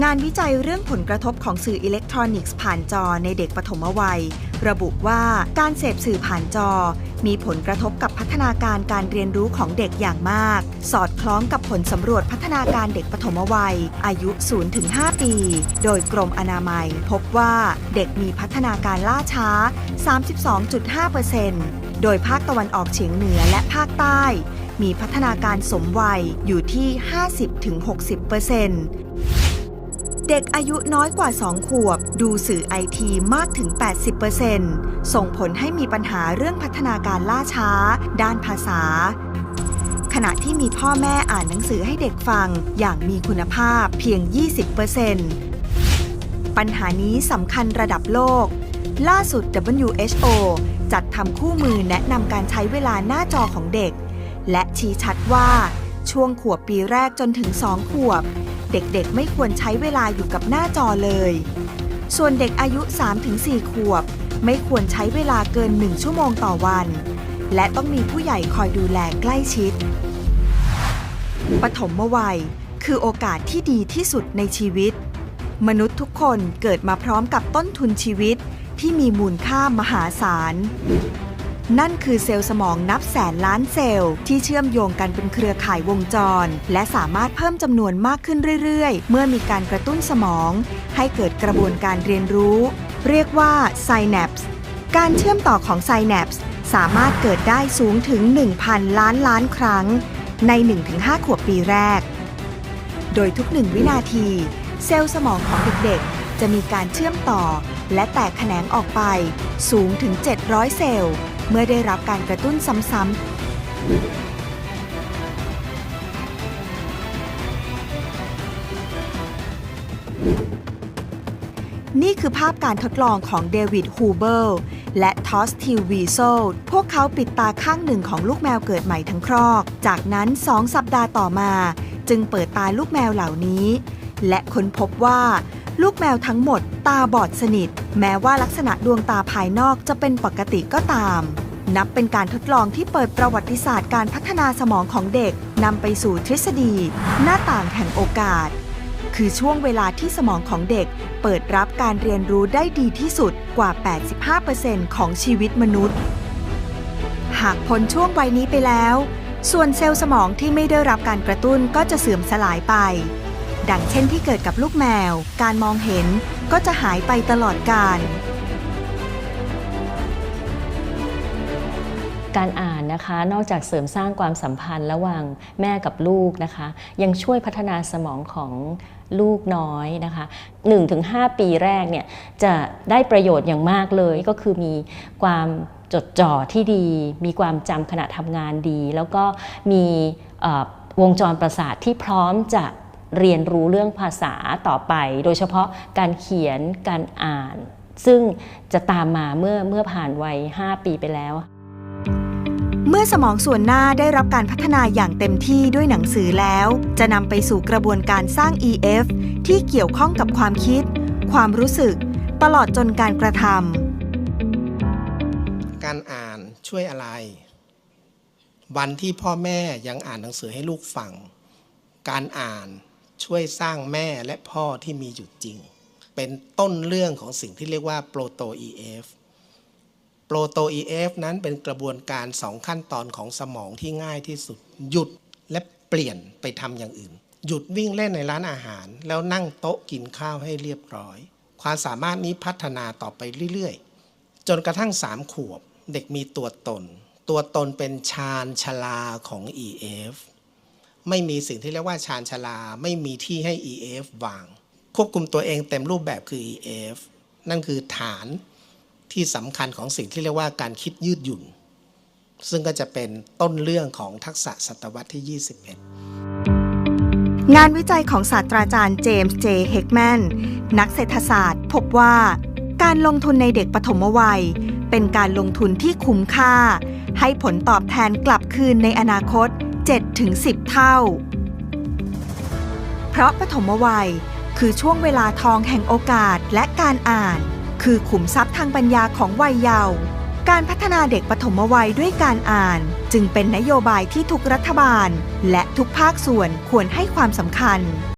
งานวิจัยเรื่องผลกระทบของสื่ออิเล็กทรอนิกส์ผ่านจอในเด็กปฐมวัย ระบุว่าการเสพสื่อผ่านจอ มีผลกระทบกับพัฒนาการการเรียนรู้ของเด็กอย่างมาก สอดคล้องกับผลสำรวจพัฒนาการเด็กปฐมวัย อายุ 0-5 ปี โดยกรมอนามัย พบว่าเด็กมีพัฒนาการล่าช้า 32.5%โดยภาคตะวันออกเฉียงเหนือและภาคใต้ มีพัฒนาการสมวัยอยู่ที่ 50-60%เเด็กอายุน้อยกว่า 2 ขวบ ดูสื่อไอทีมากถึง 80%ส่งผลให้มีปัญหาเรื่องพัฒนาการล่าช้า ด้านภาษา ขณะที่มีพ่อแม่อ่านหนังสือให้เด็กฟังอย่างมีคุณภาพเพียง 20%ปัญหานี้สำคัญระดับโลก ล่าสุด WHO จัดทำคู่มือแนะนำการใช้เวลาหน้าจอของเด็ก และชี้ชัดว่าช่วงขวบปีแรกจนถึง 2 ขวบ เด็กๆ ไม่ควรใช้เวลาอยู่กับหน้าจอเลย ส่วนเด็กอายุ 3-4 ขวบ ไม่ควรใช้เวลาเกิน 1 ชั่วโมงต่อวัน และต้องมีผู้ใหญ่คอยดูแลใกล้ชิด ปฐมวัย คือโอกาสที่ดีที่สุดในชีวิต มนุษย์ทุกคนเกิดมาพร้อมกับต้นทุนชีวิตที่มีมูลค่ามหาศาล นั่นคือเซลล์สมองนับแสนล้านเซลล์ที่เชื่อมโยงกันเป็นเครือข่ายวงจร และสามารถเพิ่มจำนวนมากขึ้นเรื่อยๆ เมื่อมีการกระตุ้นสมอง ให้เกิดกระบวนการเรียนรู้ เรียกว่า synapse การเชื่อมต่อของ synapse สามารถเกิดได้สูงถึง 1,000 ล้านล้านครั้ง ใน 1-5 ขวบปีแรก โดยทุกหนึ่งวินาที เซลล์สมองของเด็กๆ จะมีการเชื่อมต่อ และแตกแขนงออกไปสูงถึง 700 เซลล์ เมื่อได้รับการกระตุ้นซ้ำๆนี่คือภาพการทดลองของเดวิดฮูเบิลและทอสทิวีโซพวกเขาปิดตาข้างหนึ่งของลูกแมวเกิดใหม่ทั้งครอก จากนั้น2สัปดาห์ต่อมา จึงเปิดตาลูกแมวเหล่านี้ และค้นพบว่า ลูกแมวทั้งหมดตาบอดสนิท แม้ว่าลักษณะดวงตาภายนอกจะเป็นปกติก็ตาม นับเป็นการทดลองที่เปิดประวัติศาสตร์การพัฒนาสมองของเด็กนำไปสู่ทฤษฎี หน้าต่างแห่งโอกาส คือช่วงเวลาที่สมองของเด็ก เปิดรับการเรียนรู้ได้ดีที่สุดกว่า 85%ของชีวิตมนุษย์ หากพ้นช่วงวัยนี้ไปแล้ว ส่วนเซลล์สมองที่ไม่ได้รับการกระตุ้นก็จะเสื่อมสลายไป ดังเช่นที่เกิดกับลูกแมว การมองเห็นก็จะหายไปตลอดกาล การอ่านนะคะ นอกจากเสริมสร้างความสัมพันธ์ระหว่างแม่กับลูกนะคะ ยังช่วยพัฒนาสมองของลูกน้อยนะคะ 1-5 ปีแรกเนี่ยจะได้ประโยชน์อย่างมากเลยก็คือมีความจดจ่อที่ดี มีความจำขณะทำงานดี แล้วก็มีวงจรประสาทที่พร้อมจะเรียนรู้เรื่องภาษาต่อไป โดยเฉพาะการเขียนการอ่าน ซึ่งจะตามมาเมื่อเมื่อผ่านวัย 5 ปีไปแล้ว เมื่อสมองส่วนหน้าได้รับการพัฒนาอย่างเต็มที่ด้วยหนังสือแล้ว จะนำไปสู่กระบวนการสร้าง EF ที่เกี่ยวข้องกับความคิด ความรู้สึก ตลอดจนการกระทำการอ่านช่วยอะไร วันที่พ่อแม่ยังอ่านหนังสือให้ลูกฟัง การอ่านช่วยสร้างแม่และพ่อที่มีอยู่จริง เป็นต้นเรื่องของสิ่งที่เรียกว่าโปรโต EF รโต EF นั้นเป็นกระบวนการสองขั้นตอนของสมองที่ง่ายที่สุด หยุดและเปลี่ยนไปทำอย่างอื่น หยุดวิ่งเล่นในร้านอาหาร แล้วนั่งโต๊ะกินข้าวให้เรียบร้อย ความสามารถนี้พัฒนาต่อไปเรื่อยๆ จนกระทั่งสามขวบเด็กมีตัวตน ตัวตนเป็นชาญชลาของ EF ไม่มีสิ่งที่เรียกว่าชาญชลาไม่มีที่ให้ EF วาง ควบคุมตัวเองเต็มรูปแบบคือ EF นั่นคือฐาน ที่สำคัญของสิ่งที่เรียกว่าการคิดยืดหยุ่น ซึ่งก็จะเป็นต้นเรื่องของทักษะศตวรรษที่ 21 งานวิจัยของศาสตราจารย์เจมส์เจเฮกแมนนักเศรษฐศาสตร์ พบว่าการลงทุนในเด็กปฐมวัย เป็นการลงทุนที่คุ้มค่า ให้ผลตอบแทนกลับคืนในอนาคต 7-10 เท่า เพราะปฐมวัยคือช่วงเวลาทองแห่งโอกาสและการอ่าน คือขุมทรัพย์ทางปัญญาของวัยเยาว์การพัฒนาเด็กปฐมวัยด้วยการอ่าน จึงเป็นนโยบายที่ทุกรัฐบาล และทุกภาคส่วนควรให้ความสำคัญ